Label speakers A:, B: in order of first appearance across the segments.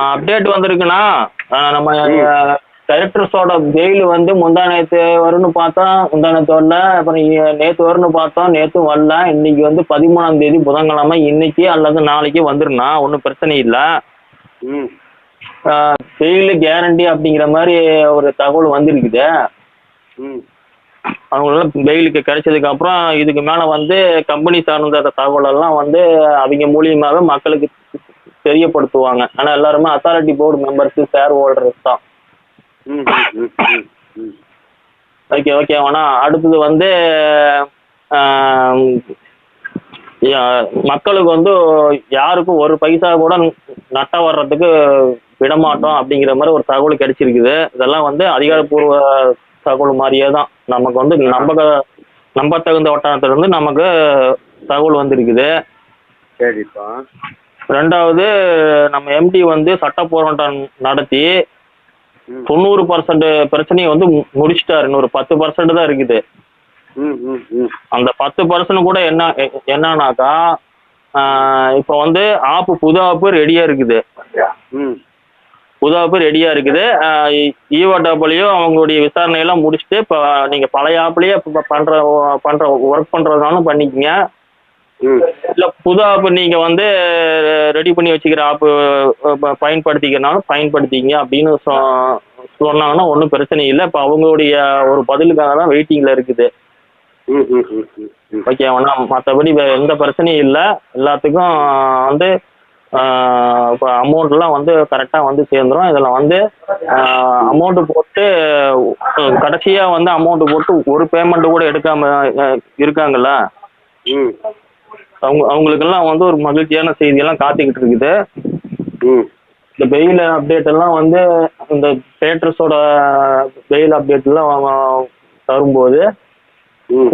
A: Update வந்திருக்குண்ணா ஆஹ் நம்ம டைரக்டர்ஸோட fail வந்து முந்தா நேத்து வரும்னு பார்த்தோம். முந்தா நேத்து வரல. அப்புறம் நேத்து வரும்னு பார்த்தோம். நேத்தும் வரல. இன்னைக்கு வந்து பதிமூணாம் தேதி புதன்கிழமை இன்னைக்கு அல்லது நாளைக்கு வந்துருண்ணா ஒன்றும் பிரச்சனை இல்லை. பெயில் கேரண்டி அப்படிங்கிற மாதிரி ஒரு தகவல் வந்திருக்குது. அவங்களாம் பெயிலுக்கு கிடைச்சதுக்கு அப்புறம் இதுக்கு மேல வந்து கம்பெனி சார்ந்த தகவல் எல்லாம் வந்து அவங்க மூலியமாவே மக்களுக்கு தெரியப்படுத்துவாங்க. ஆனா எல்லாருமே authority board members shareholders தான். ஓகே ஓகே வேணா அடுத்தது வந்து மக்களுக்கு வந்து யாருக்கும் ஒரு பைசா கூட நட்ட வர்றதுக்கு விடமாட்டோம் அப்படிங்கிற மாதிரி ஒரு தகவல் கிடைச்சிருக்குது. இதெல்லாம் வந்து அதிகாரப்பூர்வ தகவல் மாதிரியே தான். நமக்கு வந்து நம்பக நம்பத்தகுந்த வட்டாரத்துல இருந்து நமக்கு தகவல் வந்திருக்குது.
B: சரிப்பா.
A: ரெண்டாவது நம்ம எம்டி வந்து சட்ட போராட்டம் நடத்தி தொண்ணூறு பர்சன்ட் பிரச்சனையை வந்து முடிச்சிட்டாரு. இன்னொரு பத்து பர்சன்ட் தான் இருக்குது. அந்த பத்து பர்சன்ட் கூட என்ன என்னன்னாக்கா இப்போ வந்து ஆப்பு புது ஆப்பு ரெடியா இருக்குது. புது ஆப்பு ரெடியா இருக்குது. ஈஓடபிள்யூ அவங்களுடைய விசாரணையெல்லாம் முடிச்சுட்டு இப்போ நீங்க பழைய ஆப்லயே பண்ற பண்ற ஒர்க் பண்றதுனாலும் பண்ணிக்கங்க. இல்ல புது ஆப் நீங்க வந்து ரெடி பண்ணி வச்சுக்கிற ஆப் பயன்படுத்திக்கிறனாலும் பயன்படுத்திங்க அப்படின்னு சொன்னாங்கன்னா ஒன்றும் பிரச்சனை இல்லை. இப்போ அவங்களுடைய ஒரு பதிலுக்காக தான் வெயிட்டிங்ல இருக்குது. ஓகே ஒன்றா மற்றபடி எந்த பிரச்சனையும் இல்லை. எல்லாத்துக்கும் வந்து இப்போ அமௌண்ட்லாம் வந்து கரெக்டாக வந்து சேர்ந்துரும். இதில் வந்து அமௌண்ட்டு போட்டு கடைசியாக வந்து அமௌண்ட்டு போட்டு ஒரு பேமெண்ட் கூட எடுக்காம இருக்காங்கல்ல?
B: ம்.
A: அவங்க அவங்களுக்கெல்லாம் வந்து ஒரு மகிழ்ச்சியான செய்தியெல்லாம் காத்துக்கிட்டு இருக்குது. இந்த பெயில் அப்டேட் எல்லாம் வந்து இந்த தேட்டர்ஸோட பெயில் அப்டேட் எல்லாம் தரும்போது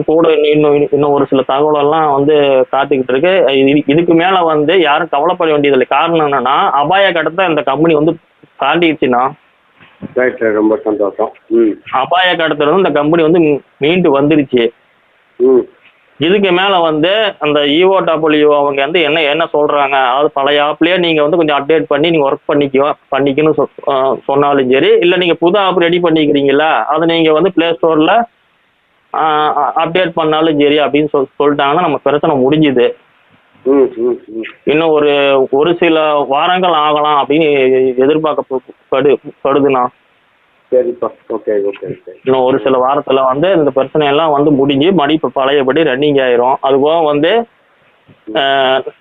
A: கூட இன்னும் இன்னும் ஒரு சில தகவல் எல்லாம் வந்து காத்துக்கிட்டு இருக்கு. இது- இதுக்கு மேல வந்து யாரும் கவலைப்பட வேண்டியதில்லை. காரணம் என்னன்னா அபாய கட்டத்தை இந்த கம்பெனி வந்து தாண்டிடுச்சுன்னா
B: ரொம்ப சந்தோஷம்.
A: அபாய கட்டத்துல இருந்து இந்த கம்பெனி வந்து மீண்டு வந்துருச்சு இதுக்கு மேல வந்து அந்த ஈஓ டபிள்யூ அவங்க வந்து என்ன என்ன சொல்றாங்க? அதாவது பழைய ஆப்லயே நீங்க வந்து கொஞ்சம் அப்டேட் பண்ணி நீங்க ஒர்க் பண்ணிக்கோ பண்ணிக்கணும் சொன்னாலும் சரி. இல்ல நீங்க புது ஆப் ரெடி பண்ணிக்கிறீங்களா அதை நீங்க வந்து பிளே ஸ்டோர்ல அப்டேட் பண்ணாலும் சரி அப்படின்னு சொல் சொல்லிட்டாங்கன்னா நம்ம பிரச்சனை முடிஞ்சுது. இன்னும் ஒரு ஒரு சில வாரங்கள் ஆகலாம் அப்படின்னு எதிர்பார்க்கப்படு படுதுண்ணா.
B: சரிப்பா ஓகே ஓகே ஓகே
A: இன்னும் ஒரு சில வாரத்துல வந்து இந்த பிரச்சனை எல்லாம் வந்து முடிஞ்சு மறுபடி இப்போ பழையபடி ரன்னிங் ஆயிரும். அது போக வந்து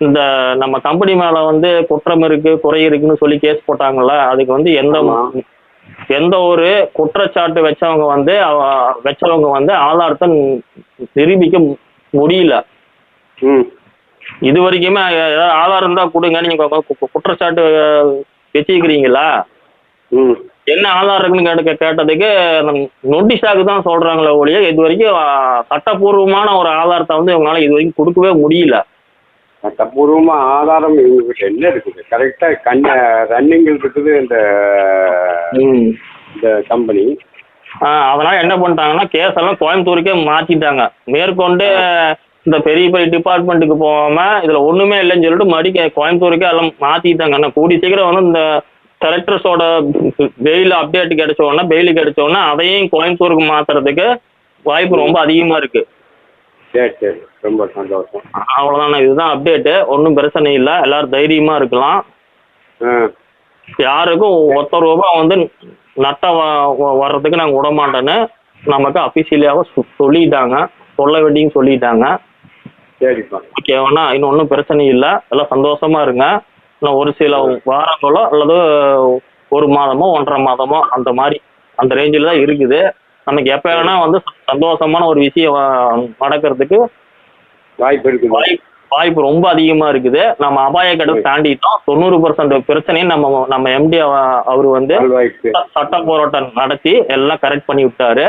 A: இந்த நம்ம கம்பெனி மேல வந்து குற்றம் இருக்கு குறை இருக்குன்னு சொல்லி கேஸ் போட்டாங்கல்ல அதுக்கு வந்து எந்த. எந்த ஒரு குற்றச்சாட்டு வச்சவங்க வந்து வச்சவங்க வந்து ஆதாரத்தை நிரூபிக்க முடியல.
B: ம்.
A: இது வரைக்குமே ஏதாவது ஆதாரம் தான் கொடுங்க நீங்க குற்றச்சாட்டு வச்சுக்கிறீங்களா?
B: ம்.
A: என்ன ஆதாரம் இருக்குன்னு கேட்ட கேட்டதுக்கு நோட்டீஸாக்கு தான் சொல்றாங்களே ஒழிய இது வரைக்கும் சட்டப்பூர்வமான ஒரு ஆதாரத்தை வந்து இவங்களால இது வரைக்கும் கொடுக்கவே முடியல.
B: சட்டப்பூர்வமா ஆதாரம் இவங்ககிட்ட என்ன இருக்குது? கரெக்டா கண் ரன்னிங் இருக்குது இந்த இந்த கம்பெனி
A: அதனால என்ன பண்ணிட்டாங்கன்னா கேஸ் எல்லாம் கோயம்புத்தூருக்கே மாத்திட்டாங்க. மேற்கொண்டு இந்த பெரிய பெரிய டிபார்ட்மெண்ட்டுக்கு போகாம இதுல ஒண்ணுமே இல்லைன்னு சொல்லிட்டு மறுபடியும் கோயம்புத்தூருக்கே எல்லாம் மாத்திட்டாங்க. கூடி சீக்கிரம் வந்து இந்த கலெக்டர்ஸோட பெயில் அப்டேட் கிடைச்ச உடனே பெயில் கிடைச்ச உடனே அதையும் கோயம்புத்தூருக்கு மாத்துறதுக்கு வாய்ப்பு ரொம்ப அதிகமா இருக்கு.
B: சரி சரி. ரொம்ப சந்தோஷம்.
A: அவ்வளவுதான். இதுதான் அப்டேட்டு ஒன்றும் பிரச்சனை இல்லை. எல்லாரும் தைரியமா இருக்கலாம். யாருக்கும் ஒத்த ரூபா வந்து நட்ட வர்றதுக்கு நாங்கள் விட மாட்டோன்னு நமக்கு அபிஷியலியாகவும் சொல்லிட்டாங்க. சொல்ல வேண்டியும் சொல்லிட்டாங்க.
B: சரிப்பா.
A: ஓகேவாண்ணா இன்னும் ஒன்றும் பிரச்சனை இல்லை. எல்லாம் சந்தோஷமா இருங்க. இன்னும் ஒரு சில வாரங்களோ அல்லது ஒரு மாதமோ ஒன்றரை மாதமோ அந்த மாதிரி அந்த ரேஞ்சில் தான் இருக்குது. நமக்கு எப்போ வேணா வந்து சந்தோஷமான ஒரு விஷயம் நடக்கிறதுக்கு
B: வாய்ப்பு இருக்குது.
A: வாய்ப்பு வாய்ப்பு ரொம்ப அதிகமா இருக்குது. நம்ம அபாய கடை தாண்டிட்டோம். தொண்ணூறு பர்சன்ட் பிரச்சனையும் நம்ம நம்ம எம்டி அவர் வந்து சட்ட போராட்டம் நடத்தி எல்லாம் கரெக்ட் பண்ணி விட்டாரு.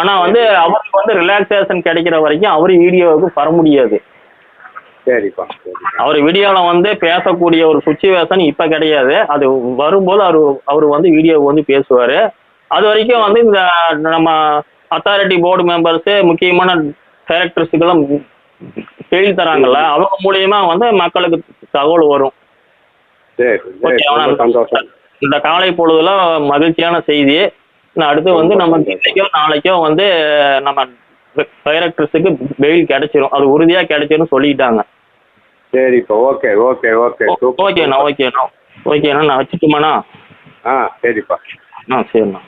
A: ஆனா வந்து அவருக்கு வந்து ரிலாக்ஸேஷன் கிடைக்கிற வரைக்கும் அவர் வீடியோவுக்கு வர முடியாது. அவர் வீடியோல வந்து பேசக்கூடிய ஒரு சுச்சுவேஷன் இப்ப கிடையாது. அது வரும்போது அவரு அவர் வந்து வீடியோ வந்து பேசுவாரு. அது வரைக்கும் வந்து இந்த நம்ம அத்தாரிட்டி போர்டு மெம்பர்ஸ் முக்கியமான டேரக்டர்ஸுக்கு தான் செய்தி தராங்கல்ல அவங்க மூலியமா வந்து மக்களுக்கு தகவல் வரும். இந்த காலை பொழுதுல மகிழ்ச்சியான செய்தி. அடுத்து வந்து நம்ம இன்னைக்கோ நாளைக்கோ வந்து நம்ம டைரக்டர்ஸுக்கு பெயில் கிடைச்சிரும். அது உறுதியா கிடைச்சிரும் சொல்லிட்டாங்க.
B: சரிப்பா ஓகே ஓகே ஓகே
A: ஓகேண்ணா ஓகேண்ணா ஓகேண்ணா நான் வச்சுட்டுமாண்ணா.
B: ஆ சரிப்பா.
A: ஆ சரிண்ணா.